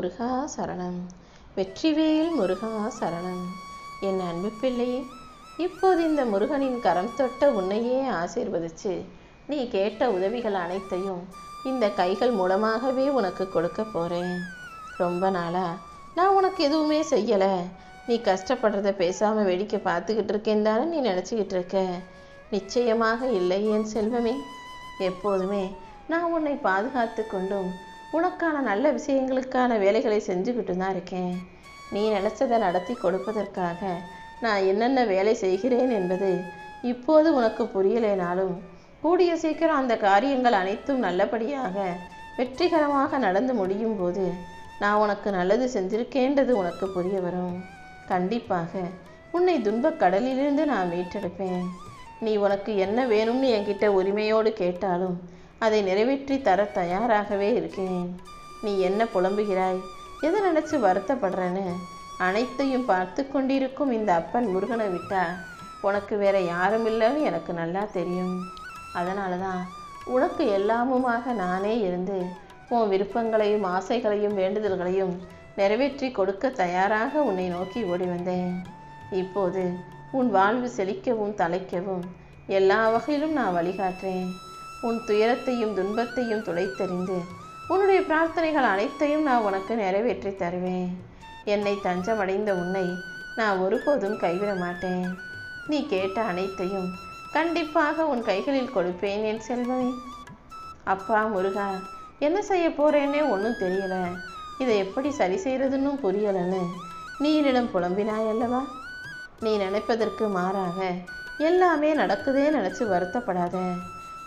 முருகா சரணம். வெற்றிவேல் முருகா சரணம். என் அன்பு பிள்ளையே இப்போது இந்த முருகனின் கரம் தொட்ட உன்னையே ஆசீர்வதிச்சு நீ கேட்ட உதவிகள் அனைத்தையும் இந்த கைகள் மூலமாகவே உனக்கு கொடுக்க போறேன். ரொம்ப நாளா நான் உனக்கு எதுவுமே செய்யலை. நீ கஷ்டப்படுறத பேசாமல் வேடிக்கை பார்த்துக்கிட்டு இருக்கேன் தானே நீ நினச்சிக்கிட்டு இருக்க? நிச்சயமாக இல்லை என் செல்வமே. எப்போதுமே நான் உன்னை பாதுகாத்து கொண்டும் உனக்கான நல்ல விஷயங்களுக்கான வேலைகளை செஞ்சுக்கிட்டு தான் இருக்கேன். நீ நினச்சதை நடத்தி கொடுப்பதற்காக நான் என்னென்ன வேலை செய்கிறேன் என்பது இப்போது உனக்கு புரியலைனாலும் கூடிய சீக்கிரம் அந்த காரியங்கள் அனைத்தும் நல்லபடியாக வெற்றிகரமாக நடந்து முடியும் போது நான் உனக்கு நல்லது செஞ்சிருக்கேன்றது உனக்கு புரிய வரும். கண்டிப்பாக உன்னை துன்பக் கடலிலிருந்து நான் மீட்டெடுப்பேன். நீ உனக்கு என்ன வேணும்னு என்கிட்ட உரிமையோடு கேட்டாலும் அதை நிறைவேற்றி தர தயாராகவே இருக்கிறேன் நீ என்ன புலம்புகிறாய்? எதை நினச்சி வருத்தப்படுறேன்னு? அனைத்தையும் பார்த்து கொண்டிருக்கும் இந்த அப்பன் முருகனை விட்டா உனக்கு வேற யாரும் இல்லைன்னு எனக்கு நல்லா தெரியும். அதனால தான் உனக்கு எல்லாமுமாக நானே இருந்து உன் விருப்பங்களையும் ஆசைகளையும் வேண்டுதல்களையும் நிறைவேற்றி கொடுக்க தயாராக உன்னை நோக்கி ஓடி வந்தேன். இப்போது உன் வாழ்வு செழிக்கவும் தலைக்கவும் எல்லா வகையிலும் நான் வழிகாட்டுறேன். உன் துயரத்தையும் துன்பத்தையும் துளைத்தறிந்து உன்னுடைய பிரார்த்தனைகள் அனைத்தையும் நான் உனக்கு நிறைவேற்றி தருவேன். என்னை தஞ்சமடைந்த உன்னை நான் ஒருபோதும் கைவிட மாட்டேன். நீ கேட்ட அனைத்தையும் கண்டிப்பாக உன் கைகளில் கொடுப்பேன் என் செல்வமே அப்பா முருகா என்ன செய்ய போகிறேன்னே ஒன்றும் தெரியலை. இதை எப்படி சரி செய்யறதுன்னு புரியலன்னு நீ என்னிடம் புலம்பினாய் அல்லவா நீ நினைப்பதற்கு மாறாக எல்லாமே நடக்குதே நினச்சி வருத்தப்படாத.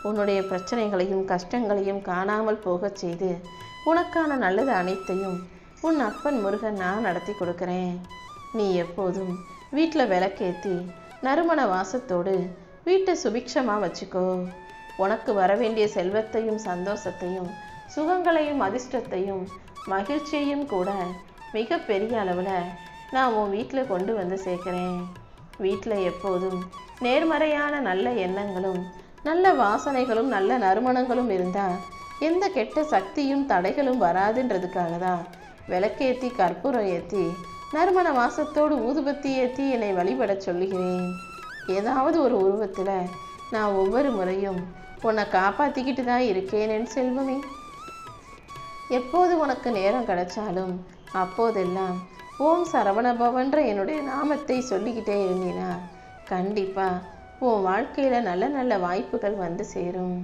உன்னுடைய பிரச்சனைகளையும் கஷ்டங்களையும் காணாமல் போகச் செய்து உனக்கான நல்லது அனைத்தையும் உன் அப்பன் முருகன் நான் நடத்தி கொடுக்குறேன். நீ எப்போதும் வீட்டில் விளக்கேற்றி நறுமண வாசத்தோடு வீட்டை சுபிக்ஷமாக வச்சுக்கோ. உனக்கு வர வேண்டிய செல்வத்தையும் சந்தோஷத்தையும் சுகங்களையும் அதிர்ஷ்டத்தையும் மகிழ்ச்சியையும் கூட மிக பெரிய அளவில் நான் உன் வீட்டில் கொண்டு வந்து சேர்க்குறேன். வீட்டில் எப்போதும் நேர்மறையான நல்ல எண்ணங்களும் நல்ல வாசனைகளும் நல்ல நறுமணங்களும் இருந்தால் எந்த கெட்ட சக்தியும் தடைகளும் வராதுன்றதுக்காக தான் விளக்கேற்றி கற்பூரம் ஏற்றி நறுமண வாசத்தோடு ஊதுபத்தி ஏற்றி என்னை வழிபடச் சொல்லுகிறேன். ஏதாவது ஒரு உருவத்தில் நான் ஒவ்வொரு முறையும் உன்னை காப்பாற்றிக்கிட்டு தான் இருக்கேன் என் செல்வமே. எப்போது உனக்கு நேரம் கிடைச்சாலும் அப்போதெல்லாம் ஓம் சரவணபவன்ற என்னுடைய நாமத்தை சொல்லிக்கிட்டே இருந்தீனா கண்டிப்பாக உன் வாழ்க்கையில் நல்ல நல்ல வாய்ப்புகள் வந்து சேரும்.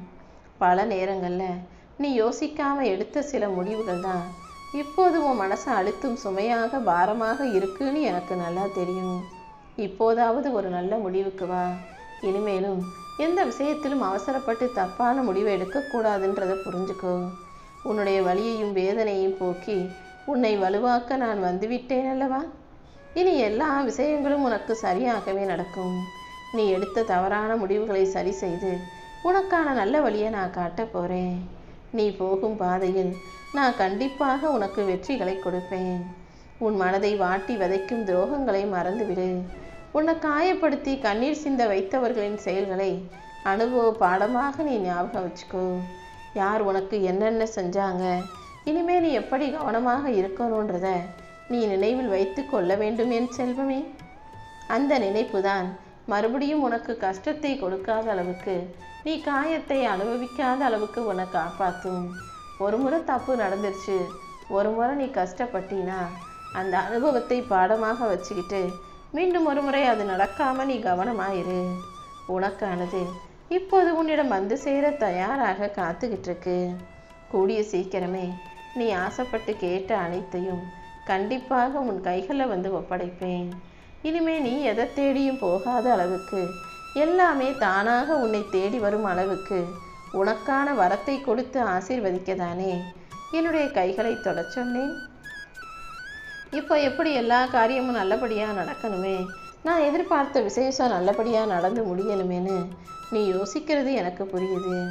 பல நேரங்களில் நீ யோசிக்காமல் எடுத்த சில முடிவுகள் தான் இப்போது உன் மனசை அழுத்தும் சுமையாக பாரமாக இருக்குன்னு எனக்கு நல்லா தெரியும். இப்போதாவது ஒரு நல்ல முடிவுக்கு வா. இனிமேலும் எந்த விஷயத்திலும் அவசரப்பட்டு தப்பான முடிவை எடுக்கக்கூடாதுன்றதை புரிஞ்சுக்கோ. உன்னுடைய வலியையும் வேதனையும் போக்கி உன்னை வலுவாக்க நான் வந்துவிட்டேன் அல்லவா? இனி எல்லா விஷயங்களும் உனக்கு சரியாகவே நடக்கும். நீ எடுத்த தவறான முடிவுகளை சரி செய்து உனக்கான நல்ல வழியை நான் காட்டப் போகிறேன் நீ போகும் பாதையில் நான் கண்டிப்பாக உனக்கு வெற்றிகளை கொடுப்பேன். உன் மனதை வாட்டி வதைக்கும் துரோகங்களை மறந்துவிடு. உன்னை காயப்படுத்தி கண்ணீர் சிந்த வைத்தவர்களின் செயல்களை அனுபவ பாடமாக நீ ஞாபகம் வச்சுக்கோ. யார் உனக்கு என்னென்ன செஞ்சாங்க? இனிமே நீ எப்படி கவனமாக இருக்கணுன்றத நீ நினைவில் வைத்து கொள்ள வேண்டும் என் செல்வமே. அந்த நினைப்பு தான் மறுபடியும் உனக்கு கஷ்டத்தை கொடுக்காத அளவுக்கு நீ காயத்தை அனுபவிக்காத அளவுக்கு உன்னை காப்பாற்றும் ஒரு முறை தப்பு நடந்துருச்சு. ஒரு முறை நீ கஷ்டப்பட்டினா அந்த அனுபவத்தை பாடமாக வச்சுக்கிட்டு மீண்டும் ஒரு முறை அது நடக்காம நீ கவனமாயிரு. உனக்கானது இப்போது உன்னிடம் வந்து சேர தயாராக காத்துக்கிட்டு இருக்கு கூடிய சீக்கிரமே நீ ஆசைப்பட்டு கேட்ட அனைத்தையும் கண்டிப்பாக உன் கைகளில் வந்து ஒப்படைப்பேன். இனிமே நீ எதை தேடியும் போகாத அளவுக்கு. எல்லாமே தானாக உன்னை தேடி வரும் அளவுக்கு. உனக்கான வரத்தை கொடுத்து ஆசீர்வதிக்கதானே. என்னுடைய கைகளை தொடச் சொன்னேன். இப்போ எப்படி எல்லா காரியமும் நல்லபடியாக நடக்கணுமே? நான் எதிர்பார்த்த விசேஷம் நல்லபடியாக நடந்து முடியணுமேனு நீ யோசிக்கிறது எனக்கு புரியுது.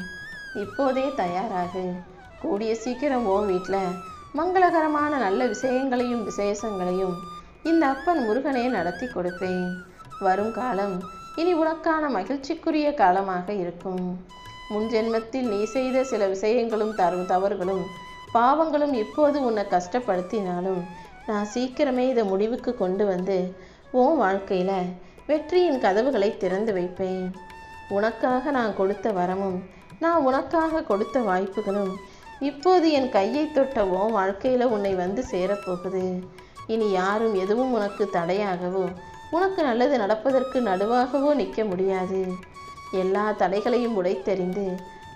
இப்போதே தயாராகு. கூடிய சீக்கிரம் ஓ வீட்டில் மங்களகரமான நல்ல விஷயங்களையும் விசேஷங்களையும் இந்த அப்பன் முருகனே நடத்தி கொடுப்பேன். வரும் காலம் இனி உனக்கான மகிழ்ச்சிக்குரிய காலமாக இருக்கும். முன் ஜென்மத்தில் நீ செய்த சில விஷயங்களும் தரும் தவறுகளும் பாவங்களும் இப்போது உன்னை கஷ்டப்படுத்தினாலும் நான் சீக்கிரமே இதை முடிவுக்கு கொண்டு வந்து உன் வாழ்க்கையில் வெற்றியின் கதவுகளை திறந்து வைப்பேன். உனக்காக நான் கொடுத்த வரமும் நான் உனக்காக கொடுத்த வாய்ப்புகளும் இப்போது என் கையை தொட்ட உன் வாழ்க்கையில் உன்னை வந்து சேரப்போகுது. இனி யாரும் எதுவும் உனக்கு தடையாகவோ உனக்கு நல்லது நடப்பதற்கு நடுவாகவோ நிற்க முடியாது. எல்லா தடைகளையும் உடைத்தெறிந்து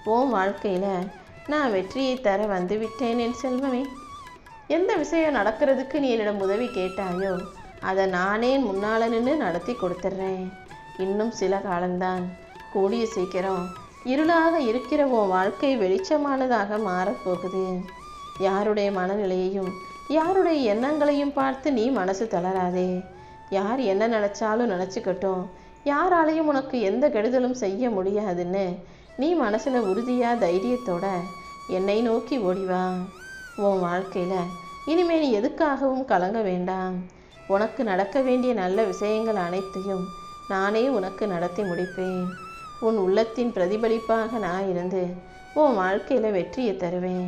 உன் வாழ்க்கையில் நான் வெற்றியை தர வந்துவிட்டேன் என் செல்வமே. எந்த விஷயம் நடக்கிறதுக்கு நீ என்னிடம் உதவி கேட்டாயோ அதை நானே முன்னால நின்று நடத்தி கொடுத்துட்றேன் இன்னும் சில காலம்தான். கூடிய சீக்கிரம் இருளாக இருக்கிற உன் வாழ்க்கை வெளிச்சமானதாக மாறப்போகுது யாருடைய மனநிலையையும் யாருடைய எண்ணங்களையும் பார்த்து நீ மனசு தளராதே. யார் என்ன நினச்சாலும் நினச்சிக்கட்டும். யாராலையும் உனக்கு எந்த கெடுதலும் செய்ய முடியாதுன்னு. நீ மனசில் உறுதியாக தைரியத்தோட என்னை நோக்கி ஓடிவா உன் வாழ்க்கையில் இனிமே நீ எதுக்காகவும் கலங்க வேண்டாம். உனக்கு நடக்க வேண்டிய நல்ல விஷயங்கள் அனைத்தையும் நானே உனக்கு நடத்தி முடிப்பேன். உன் உள்ளத்தின் பிரதிபலிப்பாக நான் இருந்து உன் வாழ்க்கையில் வெற்றியை தருவேன்.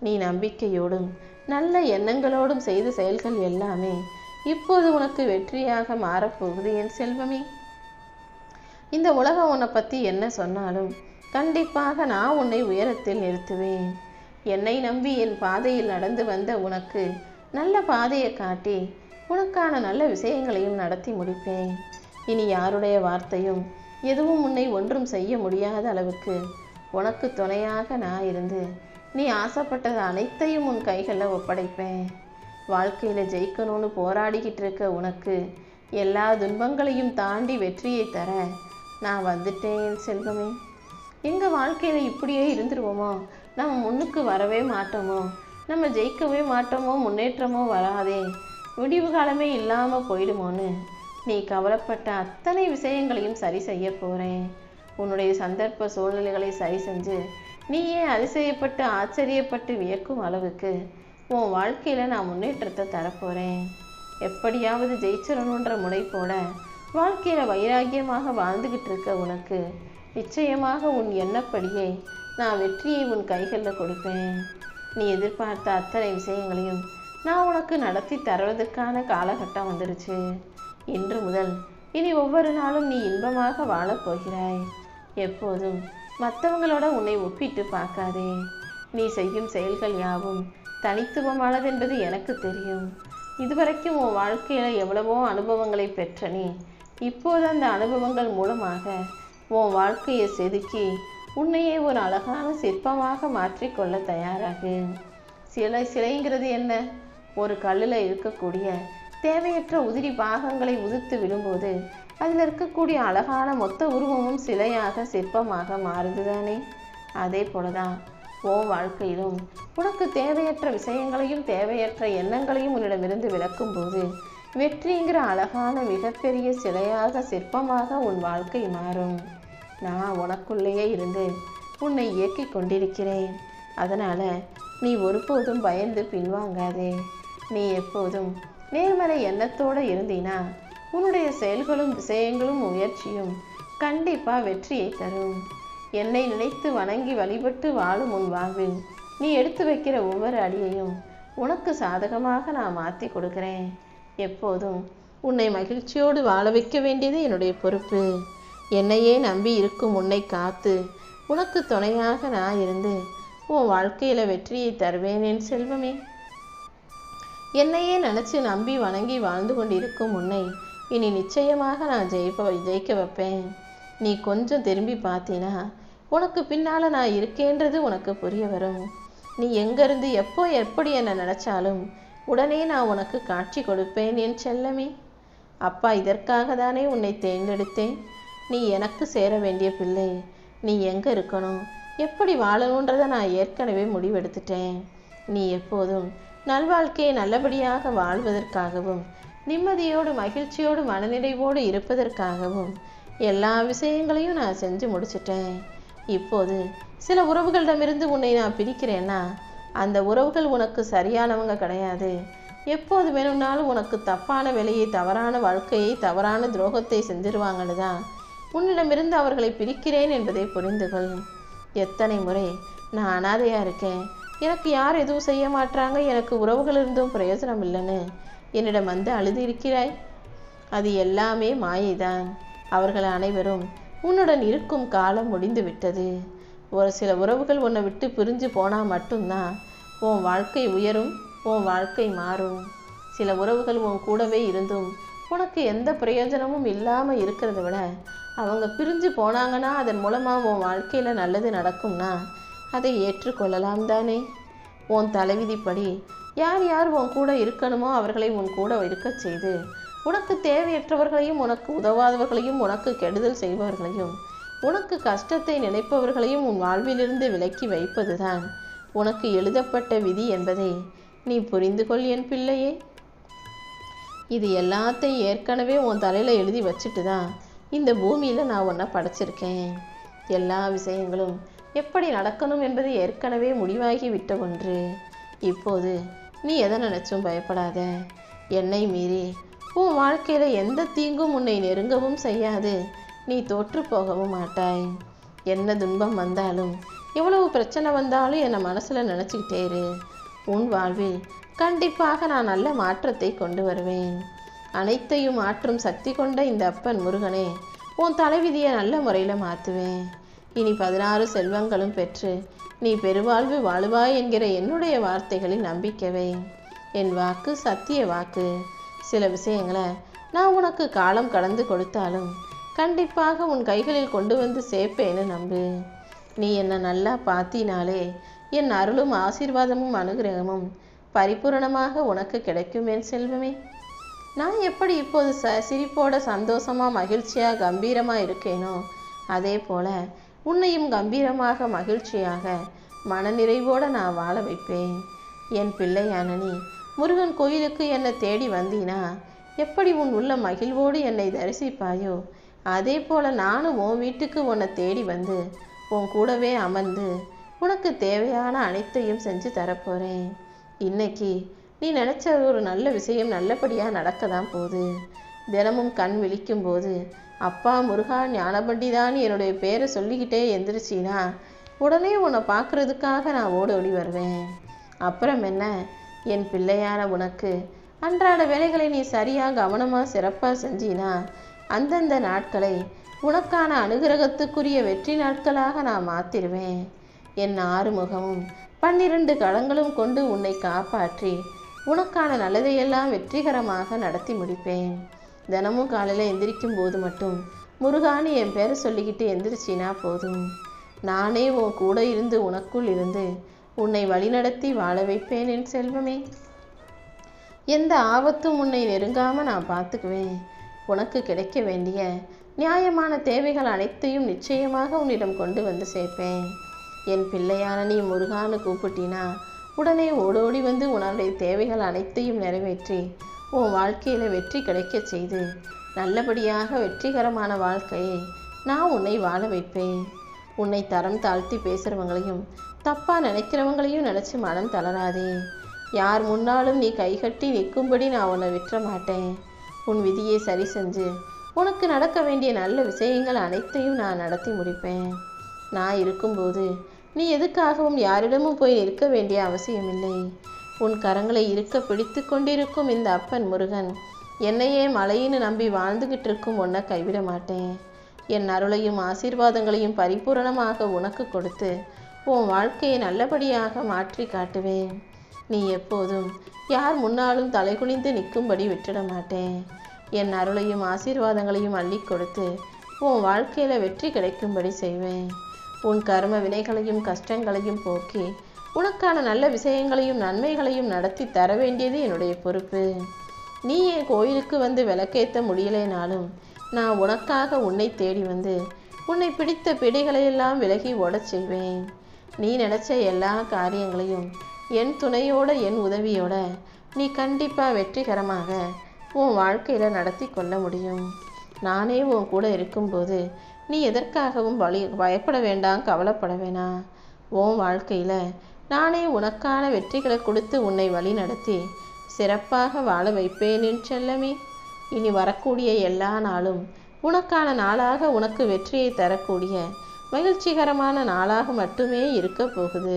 நீ நம்பிக்கையோடும் நல்ல எண்ணங்களோடும் செய்த செயல்கள் எல்லாமே இப்போது உனக்கு வெற்றியாக மாறப்போகுது என் செல்வமே. இந்த உலகம் உன்னை பற்றி என்ன சொன்னாலும் கண்டிப்பாக நான் உன்னை உயரத்தில் நிறுத்துவேன். என்னை நம்பி என் பாதையில் நடந்து வந்த உனக்கு நல்ல பாதையை காட்டி உனக்கான நல்ல விஷயங்களையும் நடத்தி முடிப்பேன். இனி யாருடைய வார்த்தையும் எதுவும் உன்னை ஒன்றும் செய்ய முடியாத அளவுக்கு உனக்கு துணையாக நான் இருந்து நீ ஆசைப்பட்டது அனைத்தையும் உன் கைகளில் ஒப்படைப்பேன். வாழ்க்கையில் ஜெயிக்கணும்னு போராடிக்கிட்டு இருக்க உனக்கு எல்லா துன்பங்களையும் தாண்டி வெற்றியை தர நான் வந்துட்டேன் செல்வமே. எங்கள் வாழ்க்கையில் இப்படியே இருந்துருவோமோ? நம்ம முன்னுக்கு வரவே மாட்டோமோ? நம்ம ஜெயிக்கவே மாட்டோமோ? முன்னேற்றமோ வராதே. முடிவு காலமே இல்லாமல் போயிடுமோன்னு நீ கவலைப்பட்ட அத்தனை விஷயங்களையும் சரி செய்ய போகிறேன் உன்னுடைய சந்தர்ப்ப சூழ்நிலைகளை சரி செஞ்சு நீயே அதிசயப்பட்டு ஆச்சரியப்பட்டு வியக்கும் அளவுக்கு உன் வாழ்க்கையில் நான் முன்னேற்றத்தை தரப்போகிறேன் எப்படியாவது ஜெயிச்சிடணுன்ற முனைப்போட வாழ்க்கையில் வைராகியமாக வாழ்ந்துக்கிட்டு இருக்க உனக்கு நிச்சயமாக உன் எண்ணப்படியே நான் வெற்றியை உன் கைகளில் கொடுப்பேன். நீ எதிர்பார்த்த அத்தனை விஷயங்களையும் நான் உனக்கு நடத்தி தருவதற்கான காலகட்டம் வந்துருச்சு. இன்று முதல் இனி ஒவ்வொரு நாளும் நீ இன்பமாக வாழப் போகிறாய். எப்போதும் மற்றவங்களோட உன்னை ஒப்பிட்டு பார்க்காதே. நீ செய்யும் செயல்கள் யாவும் தனித்துவமானது என்பது எனக்கு தெரியும். இதுவரைக்கும் உன் வாழ்க்கையில் எவ்வளவோ அனுபவங்களை பெற்ற நீ இப்போது அந்த அனுபவங்கள் மூலமாக உன் வாழ்க்கையை செதுக்கி உன்னையே ஒரு அழகான சிற்பமாக மாற்றிக்கொள்ள தயாராகு. சிலை சிலைங்கிறது என்ன? ஒரு கல்லில் இருக்கக்கூடிய தேவையற்ற உதிரி பாகங்களை உதிர்த்து விடும்போது அதில் இருக்கக்கூடிய அழகான மொத்த உருவமும் சிலையாக சிற்பமாக மாறுதுதானே? அதே போலதான் உன் வாழ்க்கையிலும் உனக்கு தேவையற்ற விஷயங்களையும் தேவையற்ற எண்ணங்களையும் உன்னிடமிருந்து விலக்கும்போது வெற்றிங்கிற அழகான மிகப்பெரிய சிலையாக சிற்பமாக உன் வாழ்க்கை மாறும். நான் உனக்குள்ளேயே இருந்து உன்னை இயக்கிக் கொண்டிருக்கிறேன். அதனால் நீ ஒருபோதும் பயந்து பின்வாங்காதே. நீ எப்போதும் நேர்மறை எண்ணத்தோடு இருந்தீனா உன்னுடைய செயல்களும் விஷயங்களும் முயற்சியும் கண்டிப்பாக வெற்றியை தரும். என்னை நினைத்து வணங்கி வழிபட்டு வாழும் உன் வாழ்வில் நீ எடுத்து வைக்கிற ஒவ்வொரு அடியையும் உனக்கு சாதகமாக நான் மாற்றி கொடுக்கிறேன். எப்போதும் உன்னை மகிழ்ச்சியோடு வாழ வைக்க வேண்டியது என்னுடைய பொறுப்பு. என்னையே நம்பி இருக்கும் உன்னை காத்து உனக்கு துணையாக நான் இருந்து உன் வாழ்க்கையில் வெற்றியை தருவேன் என் செல்வமே. என்னையே நினச்சி நம்பி வணங்கி வாழ்ந்து கொண்டிருக்கும் உன்னை இனி நிச்சயமாக நான் ஜெயிப்ப ஜெயிக்க வைப்பேன். நீ கொஞ்சம் திரும்பி பார்த்தீனா உனக்கு பின்னால் நான் இருக்கேன்றது உனக்கு புரிய வரும். நீ எங்கேருந்து எப்போ எப்படி என்ன நினச்சாலும் உடனே நான் உனக்கு காட்சி கொடுப்பேன் என் செல்லமே. அப்பா இதற்காக தானே உன்னை தேர்ந்தெடுத்தேன். நீ எனக்கு சேர வேண்டிய பிள்ளை. நீ எங்கே இருக்கணும்? எப்படி வாழணுன்றதை நான் ஏற்கனவே முடிவெடுத்துட்டேன். நீ எப்போதும் நல்வாழ்க்கையை நல்லபடியாக வாழ்வதற்காகவும் நிம்மதியோடு மகிழ்ச்சியோடு மனநிறைவோடு இருப்பதற்காகவும் எல்லா விஷயங்களையும் நான் செஞ்சு முடிச்சிட்டேன். இப்போது சில உறவுகளிடமிருந்து உன்னை நான் பிரிக்கிறேன்னா அந்த உறவுகள் உனக்கு சரியானவங்க கிடையாது. எப்போது வேணும்னாலும் உனக்கு தப்பான வேலையை தவறான வாழ்க்கையை தவறான துரோகத்தை செஞ்சிருவாங்கன்னு தான் உன்னிடமிருந்து அவர்களை பிரிக்கிறேன் என்பதை புரிந்து கொள். எத்தனை முறை நான் அனாதையாக இருக்கேன். எனக்கு யார் எதுவும் செய்ய மாட்டாங்க எனக்கு உறவுகள் இருந்தும் பிரயோஜனம் இல்லைன்னு என்னிடம் வந்து அழுது இருக்கிறாய் அது எல்லாமே மாயைதான். அவர்கள் அனைவரும் உன்னுடன் இருக்கும் காலம் முடிந்து விட்டது ஒரு சில உறவுகள் உன்னை விட்டு பிரிஞ்சு போனால் மட்டும்தான் உன் வாழ்க்கை உயரும் உன் வாழ்க்கை மாறும். சில உறவுகள் உன் கூடவே இருந்தும் உனக்கு எந்த பிரயோஜனமும் இல்லாமல் இருக்கிறத விட அவங்க பிரிஞ்சு போனாங்கன்னா அதன் மூலமாக உன் வாழ்க்கையில் நல்லது நடக்கும்னா அதை ஏற்றுக்கொள்ளலாம் தானே. உன் தலைவிதிப்படி யார் யார் உன் கூட இருக்கணுமோ அவர்களை உன் கூட இருக்கச் செய்து. உனக்கு தேவையற்றவர்களையும் உனக்கு உதவாதவர்களையும் உனக்கு கெடுதல் செய்பவர்களையும் உனக்கு கஷ்டத்தை நினைப்பவர்களையும் உன் வாழ்விலிருந்து விலக்கி வைப்பதுதான் உனக்கு எழுதப்பட்ட விதி என்பதை. நீ புரிந்து கொள் என் பிள்ளையே. இது எல்லாத்தையும் ஏற்கனவே உன் தலையில் எழுதி வச்சுட்டு தான் இந்த பூமியில் நான் உன்னை படைச்சிருக்கேன். எல்லா விஷயங்களும் எப்படி நடக்கணும் என்பது ஏற்கனவே முடிவாகி விட்ட ஒன்று. இப்போது நீ எதை நினச்சும் பயப்படாத. என்னை மீறி உன் வாழ்க்கையில் எந்த தீங்கும் உன்னை நெருங்கவும் செய்யாது. நீ தோற்று போகவும் மாட்டாய். என்ன துன்பம் வந்தாலும் எவ்வளவு பிரச்சனை வந்தாலும் என்னை மனசில் நினச்சிக்கிட்டே இரு. உன் வாழ்வில் கண்டிப்பாக நான் நல்ல மாற்றத்தை கொண்டு வருவேன். அனைத்தையும் மாற்றும் சக்தி கொண்ட இந்த அப்பன் முருகனே உன் தலைவிதியை நல்ல முறையில் மாற்றுவேன் இனி பதினாறு செல்வங்களும் பெற்று நீ பெருவாழ்வு வாழுவாய் என்கிற என்னுடைய வார்த்தைகளில் நம்பிக்கவே. என் வாக்கு சத்திய வாக்கு. சில விஷயங்களை நான் உனக்கு காலம் கடந்து கொடுத்தாலும் கண்டிப்பாக உன் கைகளில் கொண்டு வந்து சேர்ப்பேன்னு நம்பு. நீ என்னை நல்லா பார்த்தினாலே என் அருளும் ஆசீர்வாதமும் அனுகிரகமும் பரிபூரணமாக உனக்கு கிடைக்கும் என் செல்வமே. நான் எப்படி இப்போது ச சிரிப்போட சந்தோஷமாக மகிழ்ச்சியாக கம்பீரமாக இருக்கேனோ அதே போல உன்னையும் கம்பீரமாக மகிழ்ச்சியாக மனநிறைவோடு நான் வாழ வைப்பேன். என் பிள்ளையானனி முருகன் கோயிலுக்கு என்னை தேடி வந்தீனா எப்படி உன் உள்ள மகிழ்வோடு என்னை தரிசிப்பாயோ? அதே போல நானும் உன் வீட்டுக்கு உன்னை தேடி வந்து உன் கூடவே அமர்ந்து உனக்கு தேவையான அனைத்தையும் செஞ்சு தரப்போறேன். இன்னைக்கு நீ நினைச்ச ஒரு நல்ல விஷயம் நல்லபடியாக நடக்க தான் போகுது. தினமும் கண் விழிக்கும் போது அப்பா முருகா ஞானபண்டிதான் என்னுடைய பேரை சொல்லிக்கிட்டே எந்திரிச்சினா? உடனே உன்னை பார்க்கறதுக்காக நான் ஓடி ஓடி வருவேன். அப்புறம் என்ன? என் பிள்ளையான உனக்கு. அன்றாட வேலைகளை நீ சரியாக கவனமாக சிறப்பாக செஞ்சினா? அந்தந்த நாட்களை உனக்கான அனுகிரகத்துக்குரிய வெற்றி நாட்களாக நான் மாத்திருவேன். என் ஆறுமுகமும் பன்னிரண்டு களங்களும் கொண்டு உன்னை காப்பாற்றி உனக்கான நல்லதையெல்லாம் வெற்றிகரமாக நடத்தி முடிப்பேன். தினமும் காலையில் எந்திரிக்கும் போது மட்டும் முருகான்னு என் பேரை சொல்லிக்கிட்டு எந்திரிச்சினா போதும். நானே உன் கூட இருந்து உனக்குள் இருந்து உன்னை வழிநடத்தி வாழ வைப்பேன் என் செல்வமே. எந்த ஆபத்தும் உன்னை நெருங்காம நான் பார்த்துக்குவேன். உனக்கு கிடைக்க வேண்டிய நியாயமான தேவைகள் அனைத்தையும் நிச்சயமாக உன்னிடம் கொண்டு வந்து சேர்ப்பேன். என் பிள்ளையான நீ முருகான்னு கூப்பிட்டினா உடனே ஓடோடி வந்து உன்னுடைய தேவைகள் அனைத்தையும் நிறைவேற்றி உன் வாழ்க்கையில் வெற்றி கிடைக்கச் செய்து நல்லபடியாக வெற்றிகரமான வாழ்க்கையை நான் உன்னை வாழ வைப்பேன். உன்னை தரம் தாழ்த்தி பேசுகிறவங்களையும் தப்பாக நினைக்கிறவங்களையும் நினச்சி மனம் தளராதே. யார் முன்னாலும் நீ கைகட்டி நிற்கும்படி நான் உன்னை விட்டுற மாட்டேன். உன் விதியை சரி செஞ்சு உனக்கு நடக்க வேண்டிய நல்ல விஷயங்கள் அனைத்தையும் நான் நடத்தி முடிப்பேன். நான் இருக்கும்போது நீ எதுக்காகவும் யாரிடமும் போய் நிற்க வேண்டிய அவசியமில்லை. உன் கரங்களை இருக்க பிடித்து கொண்டிருக்கும் இந்த அப்பன் முருகன். என்னையே மலையின்னு நம்பி வாழ்ந்துகிட்டு இருக்கும் உன்னை கைவிட மாட்டேன். என் அருளையும் ஆசீர்வாதங்களையும் பரிபூரணமாக உனக்கு கொடுத்து உன் வாழ்க்கையை நல்லபடியாக மாற்றி காட்டுவேன். நீ எப்போதும் யார் முன்னாலும் தலைகுனிந்து நிற்கும்படி விட்டுட மாட்டேன். என் அருளையும் ஆசீர்வாதங்களையும் அள்ளி கொடுத்து உன் வாழ்க்கையில் வெற்றி கிடைக்கும்படி செய்வேன். உன் கர்ம வினைகளையும் கஷ்டங்களையும் போக்கி உனக்கான நல்ல விஷயங்களையும் நன்மைகளையும் நடத்தி தர வேண்டியது என்னுடைய பொறுப்பு. நீ என் கோயிலுக்கு வந்து விளக்கேற்ற முடியலைனாலும் நான் உனக்காக உன்னை தேடி வந்து உன்னை பிடித்த பிடிகளையெல்லாம் விலகி ஓடச் செய்வேன். நீ நினச்ச எல்லா காரியங்களையும் என் துணையோட என் உதவியோட நீ கண்டிப்பாக வெற்றிகரமாக உன் வாழ்க்கையில் நடத்தி கொள்ள முடியும். நானே உன் கூட இருக்கும்போது நீ எதற்காகவும் வழி பயப்பட வேண்டாம் கவலைப்பட வேணாம். உன் வாழ்க்கையில் நானே உனக்கான வெற்றிகளை கொடுத்து உன்னை வழி நடத்தி சிறப்பாக வாழ வைப்பேன் என் செல்லமே. இனி வரக்கூடிய எல்லா நாளும் உனக்கான நாளாக உனக்கு வெற்றியை தரக்கூடிய மகிழ்ச்சிகரமான நாளாக மட்டுமே இருக்க போகுது.